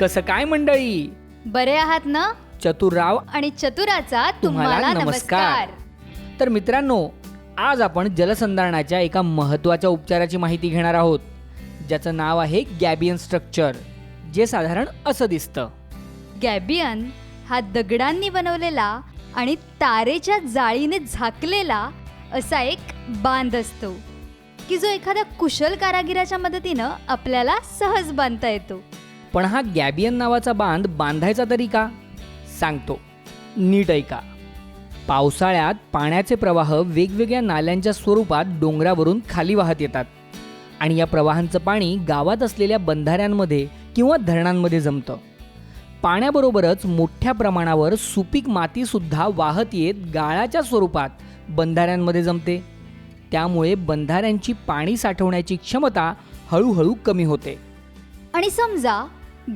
कसं काय मंडळी? बरे आहात ना? चतुरराव आणि चतुराचा तुम्हाला. नमस्कार. तर मित्रांनो आज आपण जलसंधारणाच्या एका महत्त्वाच्या उपचाराची माहिती घेणार आहोत ज्याचं नाव आहे गॅबियन स्ट्रक्चर जे साधारण असं दिसतं. गॅबियन हा दगडांनी बनवलेला आणि तारेच्या जाळीने झाकलेला असा एक बांध असतो की जो एखाद्या कुशल कारागिराच्या मदतीनं आपल्याला सहज बांधता येतो. पण हा गॅबियन नावाचा बांध बांधायचा तरी का? सांगतो. नीट ऐका. पावसाळ्यात पाण्याचे प्रवाह वेगवेगळ्या नाल्यांच्या स्वरूपात डोंगरावरून खाली वाहत येतात आणि या प्रवाहांचं पाणी गावात असलेल्या बंधाऱ्यांमध्ये किंवा धरणांमध्ये जमतं. पाण्याबरोबरच मोठ्या प्रमाणावर सुपीक मातीसुद्धा वाहत येत गाळाच्या स्वरूपात बंधाऱ्यांमध्ये जमते. त्यामुळे बंधाऱ्यांची पाणी साठवण्याची क्षमता हळूहळू कमी होते. आणि समजा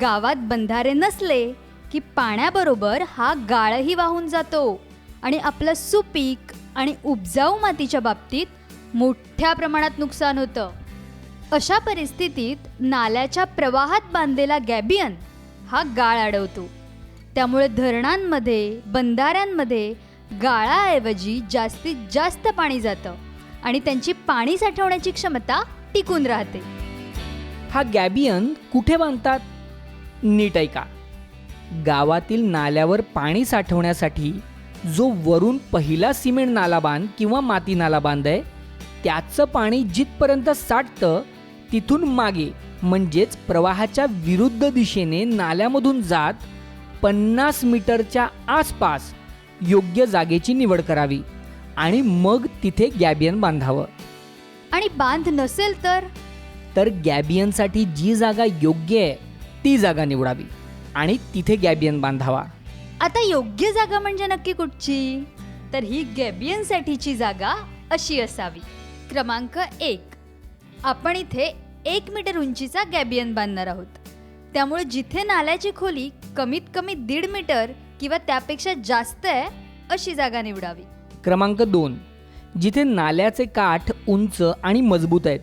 गावात बंधारे नसले की पाण्याबरोबर हा गाळही वाहून जातो आणि आपलं सुपीक आणि उपजाऊ मातीच्या बाबतीत मोठ्या प्रमाणात नुकसान होतं. अशा परिस्थितीत नाल्याच्या प्रवाहात बांधलेला गॅबियन हा गाळ अडवतो त्यामुळे धरणांमध्ये बंधाऱ्यांमध्ये गाळाऐवजी जास्तीत जास्त पाणी जातं आणि त्यांची पाणी साठवण्याची क्षमता टिकून राहते. हा गॅबियन कुठे बांधतात? नीट ऐका. गावातील नाल्यावर पाणी साठवण्यासाठी जो वरून पहिला सिमेंट नाला बांध किंवा माती नाला बांध आहे त्याचं पाणी जिथपर्यंत साठतं तिथून मागे म्हणजेच प्रवाहाच्या विरुद्ध दिशेने नाल्यामधून जात पन्नास मीटरच्या आसपास योग्य जागेची निवड करावी आणि मग तिथे गॅबियन बांधावं. आणि बांध नसेल तर? तर गॅबियनसाठी जी जागा योग्य आहे ती जागा निवडावी आणि तिथे गॅबियन बांधावा. आता योग्य जागा म्हणजे नक्की कुठची? तर ही गॅबियनसाठीची जागा अशी असावी. क्रमांक एक. आपण इथे एक मीटर उंचीचा गॅबियन बांधणार आहोत. त्यामुळे जिथे नाल्याची खोली कमीत कमी दीड मीटर किंवा त्यापेक्षा जास्त आहे अशी जागा निवडावी. क्रमांक दोन. जिथे नाल्याचे काठ उंच आणि मजबूत आहेत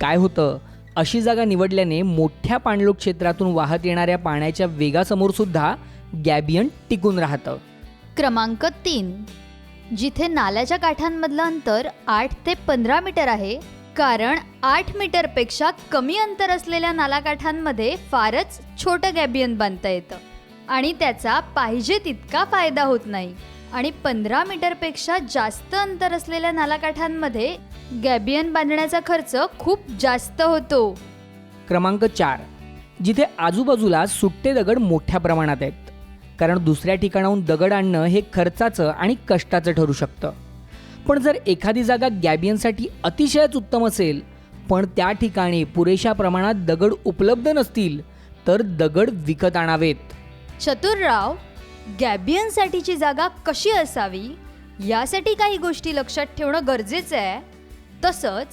काय होतं? अशी जागा निवडल्याने मोठ्या पाणलोट क्षेत्रातून वाहत येणाऱ्या पाण्याच्या वेगासमोर सुद्धा गॅबियन टिकून राहतं. क्रमांक तीन. जिथे नाल्याच्या काठांमधलं अंतर आठ ते पंधरा मीटर आहे कारण आठ मीटरपेक्षा कमी अंतर असलेल्या नालाकाठांमध्ये फारच छोटं गॅबियन बांधता येतं. आणि त्याचा पाहिजे तितका फायदा होत नाही. आणि पंधरा मीटरपेक्षा जास्त अंतर असलेल्या नालाकाठांमध्ये गॅबियन बांधण्याचा खर्च खूप जास्त होतो. क्रमांक चार. जिथे आजूबाजूला सुट्टे दगड मोठ्या प्रमाणात आहेत. कारण दुसऱ्या ठिकाणाहून दगड आणणं हे खर्चाचं आणि कष्टाचं ठरू शकतं. पण जर एखादी जागा गॅबियनसाठी अतिशयच उत्तम असेल पण त्या ठिकाणी पुरेशा प्रमाणात दगड उपलब्ध नसतील तर दगड विकत आणावेत. चतुरराव गॅबियनसाठीची जागा कशी असावी? यासाठी काही गोष्टी लक्षात ठेवणं गरजेचं आहे. तसंच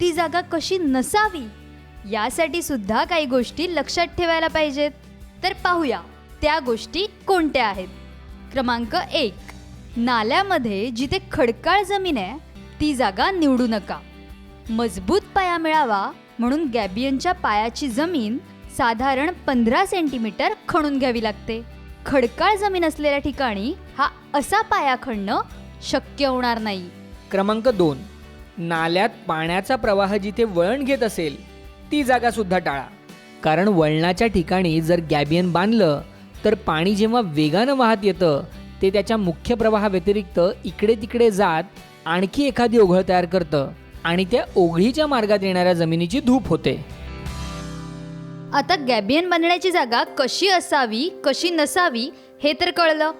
ती जागा कशी नसावी? यासाठी सुद्धा काही गोष्टी लक्षात ठेवायला पाहिजेत. तर पाहूया त्या गोष्टी कोणत्या आहेत? क्रमांक एक. नाल्यामध्ये जिथे खडकाळ जमीन आहे ती जागा निवडू नका. मजबूत पाया मिळावा म्हणून गॅबियनच्या पायाची जमीन साधारण पंधरा सेंटीमीटर खणून घ्यावी लागते. खडकाळ जमीन असलेल्या ठिकाणी हा असा पाया खणणं शक्य होणार नाही. क्रमांक दोन. नाल्यात पाण्याचा प्रवाह जिथे वळण घेत असेल ती जागा सुद्धा टाळा. कारण वळणाच्या ठिकाणी जर गॅबियन बांधलं तर पाणी जेव्हा वेगानं वाहत येतं ते त्याच्या मुख्य प्रवाहाव्यतिरिक्त इकडे तिकडे जात आणखी एखादी ओघळ तयार करतं आणि त्या ओघळीच्या मार्गात येणाऱ्या जमिनीची धूप होते. आता गॅबियन बांधण्याची जागा कशी असावी कशी नसावी हे तर कळलं.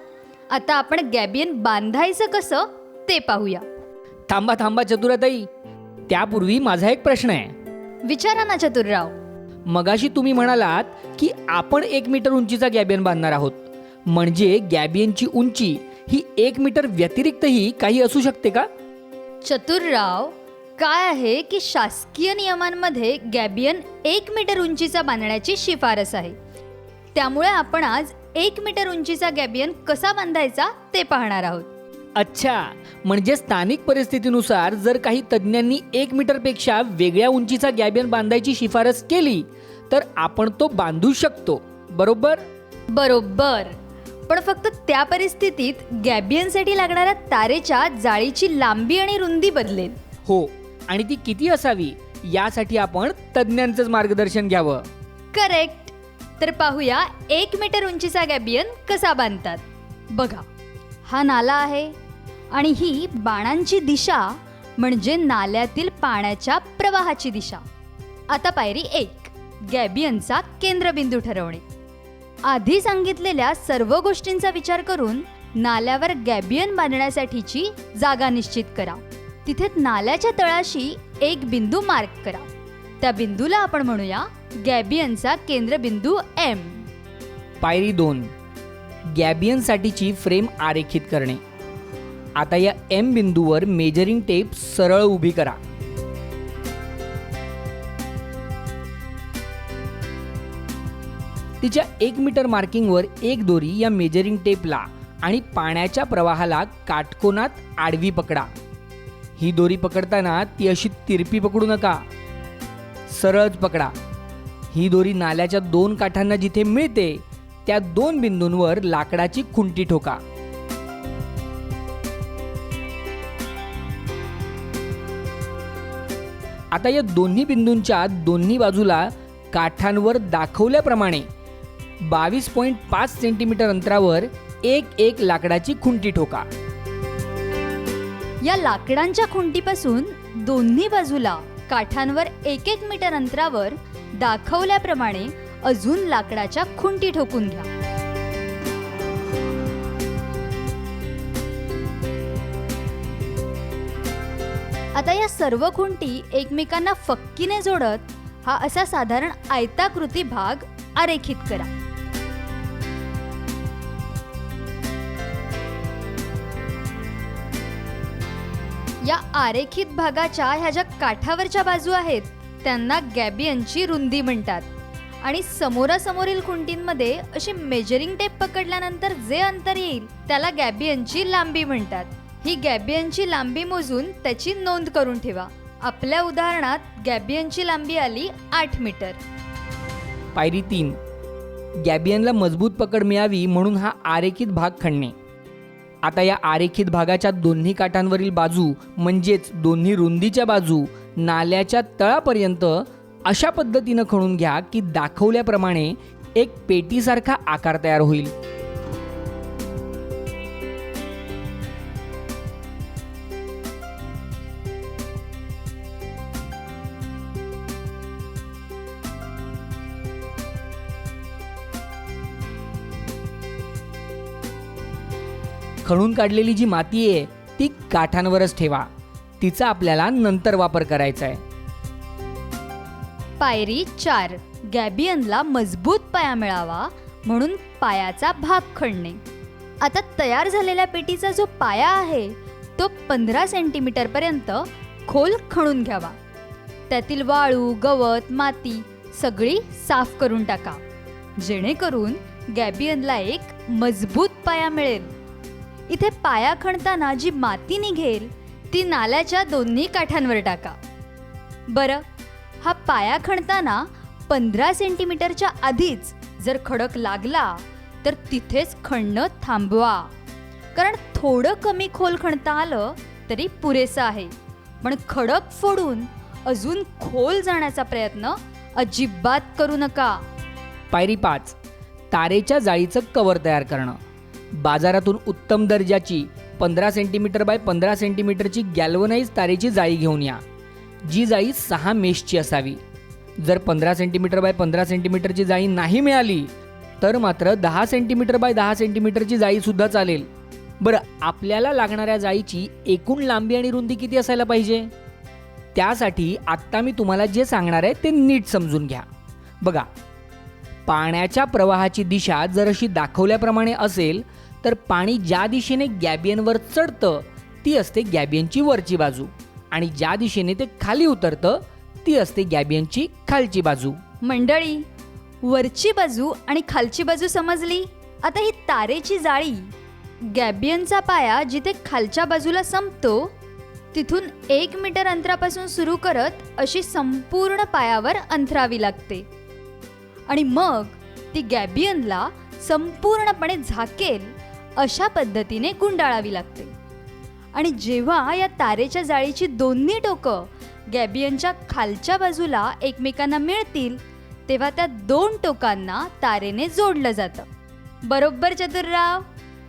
आता आपण गॅबियन बांधायचं कसं ते पाहूया. थांबा थांबा चतुराताई. त्यापूर्वी माझा एक प्रश्न आहे. विचारा ना चतुरराव. मगाशी तुम्ही म्हणालात की आपण एक मीटर उंचीचा गॅबियन बांधणार आहोत. म्हणजे गॅबियनची उंची ही एक मीटर व्यतिरिक्तही काही असू शकते का? चतुरराव काय आहे की शासकीय नियमांमध्ये गॅबियन एक मीटर उंचीचा बांधण्याची शिफारस आहे? त्यामुळे आपण आज एक मीटर उंचीचा गॅबियन कसा बांधायचा ते पाहणार आहोत. अच्छा म्हणजे स्थानिक परिस्थितीनुसार जर काही तज्ज्ञांनी एक मीटरपेक्षा वेगळ्या उंचीचा गॅबियन बांधायची शिफारस केली तर आपण तो बांधू शकतो बरोबर? बरोबर. पण फक्त त्या परिस्थितीत गॅबियनसाठी लागणाऱ्या तारेच्या जाळीची लांबी आणि रुंदी बदलेल. हो आणि ती किती असावी यासाठी आपण तज्ज्ञांचंच मार्गदर्शन घ्यावं. करेक्ट. तर पाहूया एक मीटर उंचीचा गॅबियन कसा बांधतात. बघा हा नाला आहे आणि ही बाणांची दिशा म्हणजे नाल्यातील पाण्याच्या प्रवाहाची दिशा. आता पायरी एक गॅबियनचा केंद्रबिंदू ठरवणे. आधी सांगितलेल्या सर्व गोष्टींचा विचार करून नाल्यावर गॅबियन बांधण्यासाठीची जागा निश्चित करा. तिथे नाल्याच्या तळाशी एक बिंदू मार्क करा. त्या बिंदूला आपण म्हणूया गॅबियनचा केंद्रबिंदू एम पायरी दोन. गॅबियनसाठीची फ्रेम आरेखित करणे. आता या एम बिंदूवर मेजरिंग टेप सरळ उभी करा. तिच्या एक मीटर मार्किंगवर एक दोरी या मेजरिंग टेपला आणि पाण्याच्या प्रवाहाला काटकोनात आडवी पकडा. ही दोरी पकडताना ती अशी तिरपी पकडू नका. सरळच पकडा. ही दोरी नाल्याच्या दोन काठांना जिथे मिळते त्या दोन बिंदूंवर लाकडाची खुंटी ठोका. आता या दोन्ही बिंदूंच्या दोन्ही बाजूला काठांवर दाखवल्याप्रमाणे बावीस पॉईंट पाच सेंटीमीटर अंतरावर एक एक लाकडाची खुंटी ठोका. या लाकडांच्या खुंटीपासून दोन्ही बाजूला काठांवर एक एक मीटर अंतरावर दाखवल्याप्रमाणे अजून लाकडाच्या खुंटी ठोकून घ्या. आता या सर्व खुंटी एकमेकांना फक्कीने जोडत हा असा साधारण आयताकृती भाग आरेखित करा. या आरेखित भागाच्या ह्या ज्या काठावरच्या बाजू आहेत त्यांना गॅबियनची रुंदी म्हणतात. आणि समोरासमोरील खुंटींमध्ये अशी मेजरिंग टेप पकडल्यानंतर जे अंतर येईल त्याला गॅबियनची लांबी म्हणतात. ही गॅबियनची लांबी मोजून त्याची नोंद करून ठेवा. आपल्या उदाहरणात गॅबियनची लांबी आली आठ मीटर. पायरी तीन. गॅबियनला मजबूत पकड मिळावी म्हणून हा आरेखित भाग खणणे. आता या आरेखित भागाच्या दोन्ही काठांवरील बाजू म्हणजेच दोन्ही रुंदीच्या बाजू नाल्याच्या तळापर्यंत अशा पद्धतीनं खणून घ्या की दाखवल्याप्रमाणे एक पेटीसारखा आकार तयार होईल. खणून काढलेली जी माती आहे ती काठांवरच ठेवा. तिचा आपल्याला नंतर वापर करायचा आहे. पायरी चार. गॅबियनला मजबूत पाया मिळावा म्हणून पायाचा भाग खणणे. आता तयार झालेल्या पेटीचा जो पाया आहे तो पंधरा सेंटीमीटर पर्यंत खोल खणून घ्यावा. त्यातील वाळू गवत माती सगळी साफ करून टाका. जेणेकरून गॅबियनला एक मजबूत पाया मिळेल. इथे पाया खणताना जी माती निघेल ती नाल्याच्या दोन्ही काठांवर टाका. बरं हा पाया खणताना पंधरा सेंटीमीटरच्या आधीच जर खडक लागला तर तिथेच खणणं थांबवा. कारण थोडं कमी खोल खणता आलं तरी पुरेसं आहे. पण खडक फोडून अजून खोल जाण्याचा प्रयत्न अजिबात करू नका. पायरी पाच. तारेच्या जाळीचं कवर तयार करणं. बाजारातून उत्तम दर्जाची पंधरा सेंटीमीटर बाय पंधरा सेंटीमीटरची गॅल्वनाईज तारेची जाळी घेऊन या. जी जाळी सहा मेशची असावी. जर पंधरा सेंटीमीटर बाय पंधरा सेंटीमीटरची जाळी नाही मिळाली तर मात्र दहा सेंटीमीटर बाय दहा सेंटीमीटरची जाळीसुद्धा चालेल. बरं आपल्याला लागणाऱ्या जाळीची एकूण लांबी आणि रुंदी किती असायला पाहिजे? त्यासाठी आत्ता मी तुम्हाला जे सांगणार आहे ते नीट समजून घ्या. बघा पाण्याच्या प्रवाहाची दिशा जर अशी दाखवल्याप्रमाणे असेल तर पाणी ज्या दिशेने गॅबियनवर चढतं ती असते गॅबियनची वरची बाजू. आणि ज्या दिशेने ते खाली उतरतं ती असते गॅबियनची खालची बाजू. मंडळी वरची बाजू आणि खालची बाजू समजली? आता ही तारेची जाळी गॅबियनचा पाया जिथे खालच्या बाजूला संपतो तिथून एक मीटर अंतरापासून सुरू करत अशी संपूर्ण पायावर अंथरावी लागते. आणि मग ती गॅबियनला संपूर्णपणे झाकेल. अशा पद्धतीने गुंडाळावी लागते. आणि जेव्हा या तारेच्या जाळीची दोन्ही टोकं गॅबियनच्या खालच्या बाजूला एकमेकांना मिळतील तेव्हा त्या दोन टोकांना तारेने जोडलं जातं. बरोबर चतुर्राव?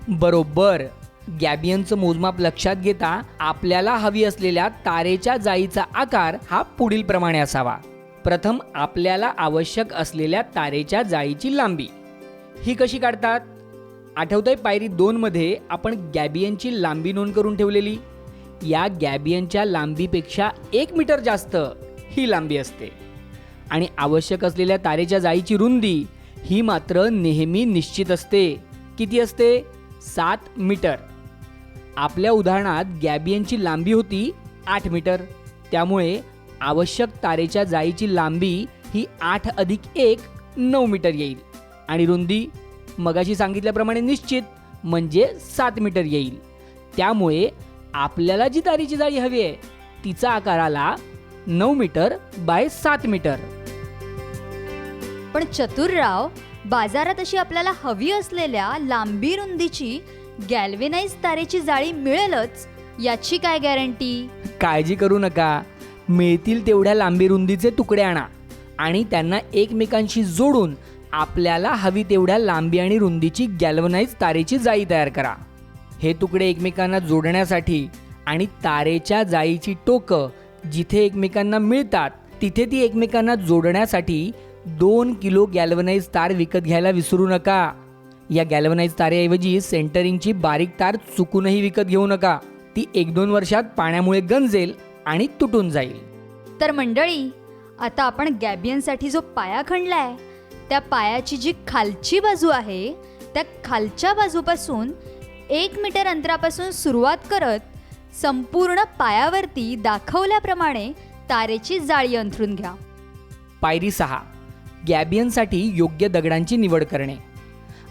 बरोबर. गॅबियनचं मोजमाप लक्षात घेता आपल्याला हवी असलेल्या तारेच्या जाळीचा आकार हा पुढील प्रमाणे असावा. प्रथम आपल्याला आवश्यक असलेल्या तारेच्या जाळीची लांबी. ही कशी काढतात? आठवतंय पायरी दोनमध्ये आपण गॅबियनची लांबी नोंद करून ठेवलेली. या गॅबियनच्या लांबीपेक्षा एक मीटर जास्त ही लांबी असते. आणि आवश्यक असलेल्या तारेच्या जाळीची रुंदी ही मात्र नेहमी निश्चित असते. किती असते? सात मीटर. आपल्या उदाहरणात गॅबियनची लांबी होती आठ मीटर. त्यामुळे आवश्यक तारेच्या जाळीची लांबी ही आठ अधिक एक नऊ मीटर येईल. आणि रुंदी मगाशी सांगितल्याप्रमाणे निश्चित म्हणजे सात मीटर येईल. त्यामुळे आपल्याला जी तारेची जाळी हवी आहे. तिचा आकार आला नऊ मीटर बाय सात मीटर. पण चतुर्राव बाजारात अशी आपल्याला हवी असलेल्या लांबी रुंदीची गॅल्वेनाइज तारेची जाळी मिळेलच. याची काय गॅरंटी काळजी करू नका. मिळतील तेवढ्या लांबी रुंदीचे तुकडे आणा आणि त्यांना एकमेकांशी जोडून आपल्याला हवी तेवढ्या लांबी आणि रुंदीची गॅल्वनाइज तारेची जाळी तयार करा. हे तुकडे एकमेकांना जोडण्यासाठी आणि तारेच्या जाळीची टोकं जिथे एकमेकांना मिळतात तिथे ती एकमेकांना जोडण्यासाठी दोन किलो गॅल्वनाइज तार विकत घ्यायला विसरू नका. या गॅल्वनाइज तारेऐवजी सेंटरिंगची बारीक तार चुकूनही विकत घेऊ नका. ती एक दोन वर्षात पाण्यामुळे गंजेल आणि तुटून जाईल. तर मंडळी आता आपण गॅबियनसाठी जो पाया खणलाय त्या पायाची जी खालची बाजू आहे त्या खालच्या बाजूपासून एक मीटर अंतरापासून सुरुवात करत संपूर्ण पायावरती दाखवल्याप्रमाणे तारेची जाळी अंथरून घ्या. पायरी सहा. गॅबियनसाठी योग्य दगडांची निवड करणे.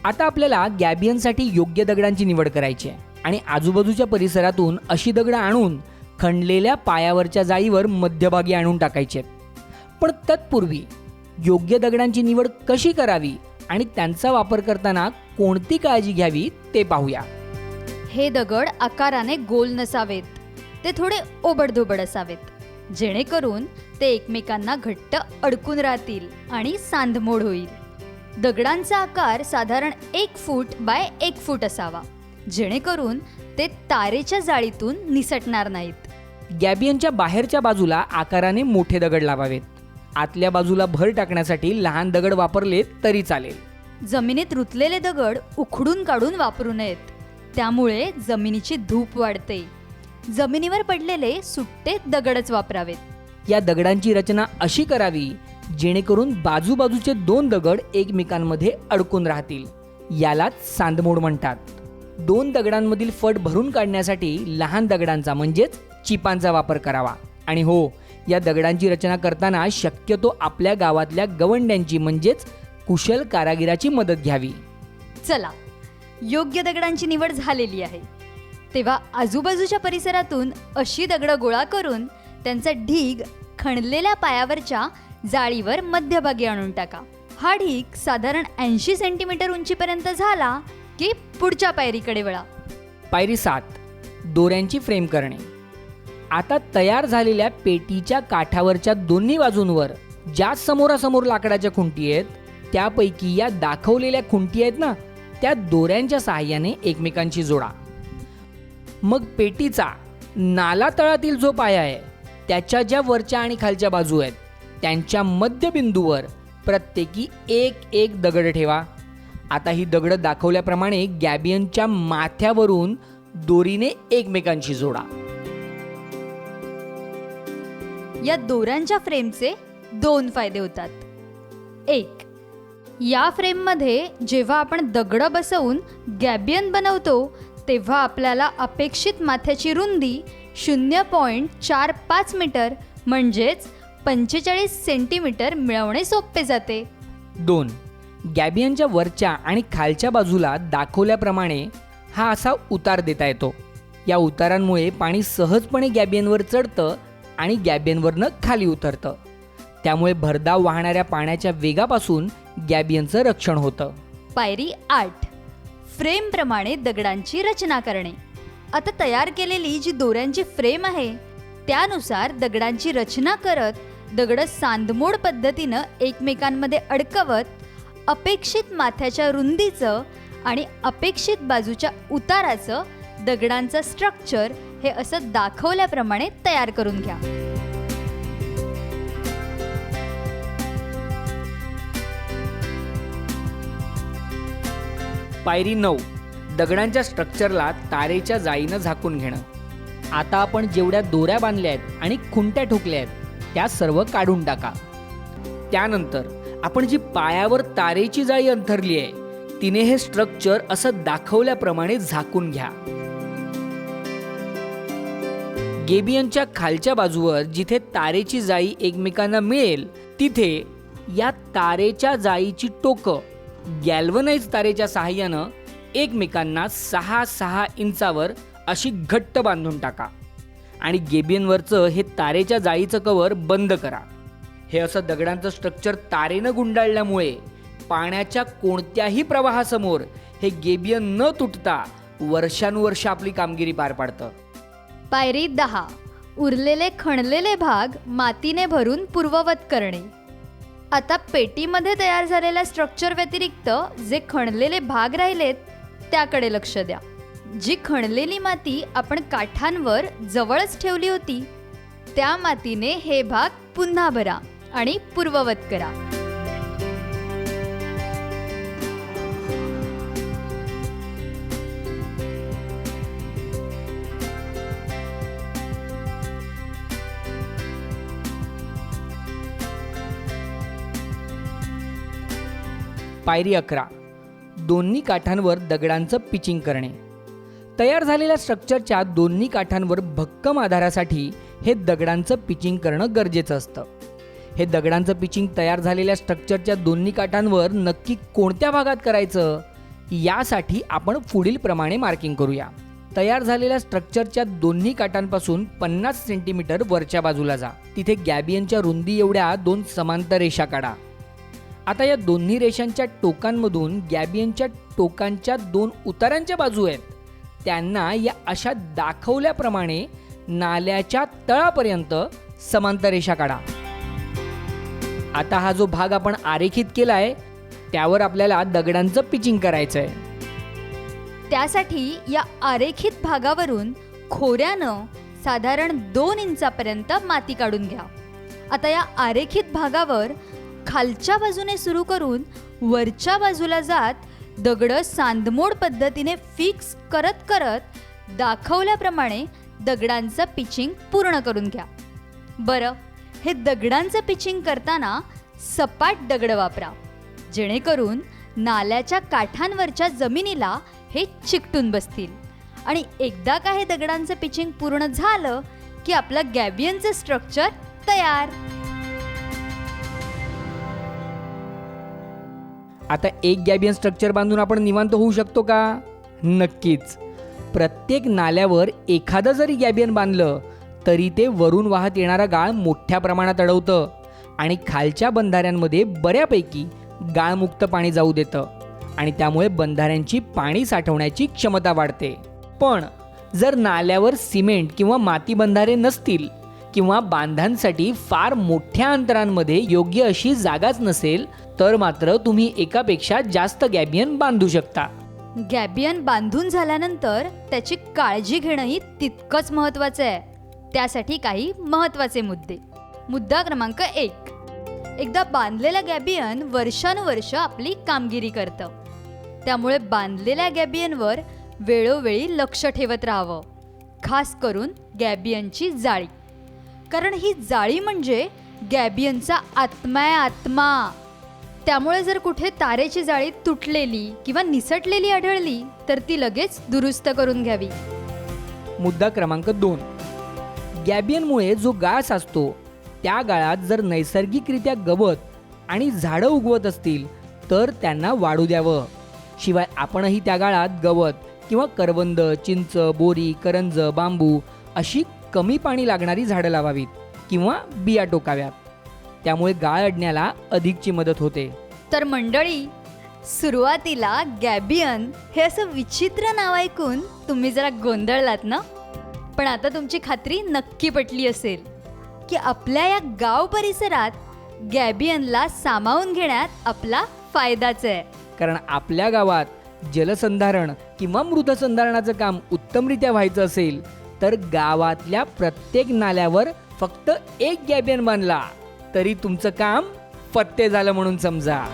आता आपल्याला गॅबियनसाठी योग्य दगडांची निवड करायची आहे आणि आजूबाजूच्या परिसरातून अशी दगडं आणून खणलेल्या पायावरच्या जाळीवर मध्यभागी आणून टाकायचे पण तत्पूर्वी योग्य दगडांची निवड कशी करावी आणि त्यांचा वापर करताना कोणती काळजी घ्यावी ते पाहूया. हे दगड आकाराने गोल नसावेत. ते थोडे ओबडधोबड असावेत. जेणेकरून ते एकमेकांना घट्ट अडकून राहतील आणि सांधमोड होईल. दगडांचा आकार साधारण एक फूट बाय एक फूट असावा. जेणेकरून ते तारेच्या जाळीतून निसटणार नाहीत. गॅबियनच्या बाहेरच्या बाजूला आकाराने मोठे दगड लावावेत. आतल्या बाजूला भर टाकण्यासाठी लहान दगड वापरले तरी चालेल. जमिनीत रुतलेले दगड उखडून काढून वापरू नयेत. त्यामुळे जमिनीची धूप वाढते. जमिनीवर पडलेले सुट्टे दगडच वापरावेत. या दगडांची रचना अशी करावी जेणेकरून बाजूबाजूचे दोन दगड एकमेकांमध्ये अडकून राहतील. यालाच सांदमोड म्हणतात. दोन दगडांमधील फट भरून काढण्यासाठी लहान दगडांचा म्हणजेच चिपांचा वापर करावा. आणि हो या दगडांची रचना करताना शक्यतो आपल्या गावातल्या गवंड्यांची म्हणजेच कुशल कारागिराची मदत घ्यावी. चला योग्य दगडांची निवड झालेली आहे. तेव्हा आजूबाजूच्या परिसरातून अशी दगडं गोळा करून त्यांचा ढीग खणलेल्या पायावरच्या जाळीवर मध्यभागी आणून टाका. हा ढीग साधारण ऐंशी सेंटीमीटर उंचीपर्यंत झाला की पुढच्या पायरीकडे वळा. पायरी सात दोऱ्यांची फ्रेम करणे. आता तयार झालेल्या पेटीच्या काठावरच्या दोन्ही बाजूंवर ज्या समोरासमोर लाकडाच्या खुंटी आहेत त्यापैकी या दाखवलेल्या खुंटी आहेत ना त्या दोऱ्यांच्या सहाय्याने एकमेकांशी जोडा. मग पेटीचा नाला तळातील जो पाया आहे त्याच्या ज्या वरच्या आणि खालच्या बाजू आहेत त्यांच्या मध्यबिंदूवर प्रत्येकी एक एक दगड ठेवा. आता ही दगडं दाखवल्याप्रमाणे गॅबियनच्या माथ्यावरून दोरीने एकमेकांशी जोडा. या दोऱ्यांच्या फ्रेमचे दोन फायदे होतात. एक या फ्रेममध्ये जेव्हा आपण दगडं बसवून गॅबियन बनवतो तेव्हा आपल्याला अपेक्षित माथ्याची रुंदी शून्य पॉईंट चार पाच मीटर म्हणजेच पंचेचाळीस सेंटीमीटर मिळवणे सोपे जाते. दोन गॅबियनच्या वरच्या आणि खालच्या बाजूला दाखवल्याप्रमाणे हा असा उतार देता येतो. या उतारांमुळे पाणी सहजपणे गॅबियनवर चढतं आणि गॅबियनवरनं खाली उतरतं. त्यामुळे भरधाव वाहणाऱ्या पाण्याच्या वेगापासून गॅबियनचं रक्षण होतं. पायरी आठ. फ्रेमप्रमाणे दगडांची रचना करणे. आता तयार केलेली जी दोऱ्यांची फ्रेम आहे त्यानुसार दगडांची रचना करत दगड सांदमोड पद्धतीनं एकमेकांमध्ये अडकवत अपेक्षित माथ्याच्या रुंदीचं आणि अपेक्षित बाजूच्या उताराचं दगडांचं स्ट्रक्चर हे असं दाखवल्याप्रमाणे तयार करून घ्या. पायरी नऊ. दगडांच्या स्ट्रक्चरला तारेच्या जाळीनं झाकून घेणं. आता आपण जेवढ्या दोऱ्या बांधल्या आहेत आणि खुंट्या ठोकल्या आहेत त्या सर्व काढून टाका. त्यानंतर आपण जी पायावर तारेची जाळी अंथरली आहे तिने हे स्ट्रक्चर असं दाखवल्याप्रमाणे झाकून घ्या. गेबियनच्या खालच्या बाजूवर जिथे तारेची जाळी एकमेकांना मिळेल तिथे या तारेच्या जाळीची टोकं गॅल्वनाइज तारेच्या सहाय्यानं एकमेकांना सहा सहा इंचावर अशी घट्ट बांधून टाका. आणि गेबियनवरचं हे तारेच्या जाळीचं कवर बंद करा. हे असं दगडांचं स्ट्रक्चर तारेनं गुंडाळल्यामुळे पाण्याच्या कोणत्याही प्रवाहासमोर हे गेबियन न तुटता वर्षानुवर्ष आपली कामगिरी पार पाडतं. पायरी दहा. उरलेले खणलेले भाग मातीने भरून पूर्ववत करणे. आता पेटीमध्ये तयार झालेल्या स्ट्रक्चर व्यतिरिक्त जे खणलेले भाग राहिलेत त्याकडे लक्ष द्या. जी खणलेली माती आपण काठांवर जवळच ठेवली होती त्या मातीने हे भाग पुन्हा भरा आणि पूर्ववत करा. पायरी अकरा. दोन्ही काठांवर दगडांचं पिचिंग करणे. तयार झालेल्या स्ट्रक्चरच्या दोन्ही काठांवर भक्कम आधारासाठी हे दगडांचं पिचिंग करणं गरजेचं असतं. हे दगडांचं पिचिंग तयार झालेल्या स्ट्रक्चरच्या दोन्ही काठांवर नक्की कोणत्या भागात करायचं? यासाठी आपण पुढील प्रमाणे मार्किंग करूया. तयार झालेल्या स्ट्रक्चरच्या दोन्ही काठांपासून पन्नास सेंटीमीटर वरच्या बाजूला जा. तिथे गॅबियनच्या रुंदी एवढ्या दोन समांतर रेषा काढा. आता या दोन्ही रेषांच्या टोकांमधून गॅबियनच्या टोकांच्या दोन उतारांच्या बाजू आहेत. त्यांना या अशा दाखवल्याप्रमाणे नाल्याच्या तळापर्यंत समांतर रेषा काढा. आता हा जो भाग आपण आरेखित केला आहे त्यावर आपल्याला दगडांचं पिचिंग करायचं आहे त्यासाठी या आरेखित भागावरून खोऱ्यानं साधारण दोन इंचापर्यंत माती काढून घ्या. आता या आरेखित भागावर खालच्या बाजूने सुरू करून वरच्या बाजूला जात दगडं सांदमोड पद्धतीने फिक्स करत करत दाखवल्याप्रमाणे दगडांचं पिचिंग पूर्ण करून घ्या. बरं हे दगडांचं पिचिंग करताना सपाट दगड वापरा जेणेकरून नाल्याच्या काठांवरच्या जमिनीला हे चिकटून बसतील. आणि एकदा का हे दगडांचं पिचिंग पूर्ण झालं की आपलं गॅबियनचं स्ट्रक्चर तयार. आता एक गॅबियन स्ट्रक्चर बांधून आपण निवांत होऊ शकतो का? नक्कीच. प्रत्येक नाल्यावर एखादं जरी गॅबियन बांधलं तरी ते वरून वाहत येणारा गाळ मोठ्या प्रमाणात अडवतं आणि खालच्या बंधाऱ्यांमध्ये बऱ्यापैकी गाळमुक्त पाणी जाऊ देतं आणि त्यामुळे बंधाऱ्यांची पाणी साठवण्याची क्षमता वाढते. पण जर नाल्यावर सिमेंट किंवा माती बंधारे नसतील किंवा बांधांसाठी फार मोठ्या अंतरांमध्ये योग्य अशी जागाच नसेल तर मात्र तुम्ही एकापेक्षा जास्त गॅबियन बांधू शकता. गॅबियन बांधून झाल्यानंतर त्याची काळजी घेणंही तितकंच महत्त्वाचं आहे. त्यासाठी काही महत्त्वाचे मुद्दे. मुद्दा क्रमांक एक. एकदा बांधलेलं गॅबियन वर्षानुवर्ष आपली कामगिरी करतं. त्यामुळे बांधलेल्या गॅबियनवर वेळोवेळी लक्ष ठेवत राहावं. खास करून गॅबियनची जाळी. कारण ही जाळी म्हणजे गॅबियनचा आत्मा आहे आत्मा त्यामुळे जर कुठे तारेची जाळी तुटलेली किंवा निसटलेली आढळली तर ती लगेच दुरुस्त करून घ्यावी. मुद्दा क्रमांक दोन. गॅबियनमुळे जो गाळ साचतो त्या गाळात जर नैसर्गिकरित्या गवत आणि झाडं उगवत असतील तर त्यांना वाढू द्यावं. शिवाय आपणही त्या गाळात गवत किंवा करवंद चिंच बोरी करंज बांबू अशी कमी पाणी लागणारी झाडं लावावीत किंवा बिया टोकाव्यात. त्यामुळे गाळ अडण्याला अधिकची मदत होते. तर मंडळी सुरुवातीला गॅबियन हे असं विचित्र नाव ऐकून तुम्ही जरा गोंधळलात ना? पण आता तुमची खात्री नक्की पटली असेल की आपल्या या गाव परिसरात गॅबियनला सामावून घेण्यात आपला फायदाच आहे. कारण आपल्या गावात जलसंधारण किंवा मृतसंधारणाचं काम उत्तमरित्या व्हायचं असेल तर गावातल्या प्रत्येक नाल्यावर फक्त एक गॅबियन बांधला. तरी तुमचं काम पत्ते झालं म्हणून समजा.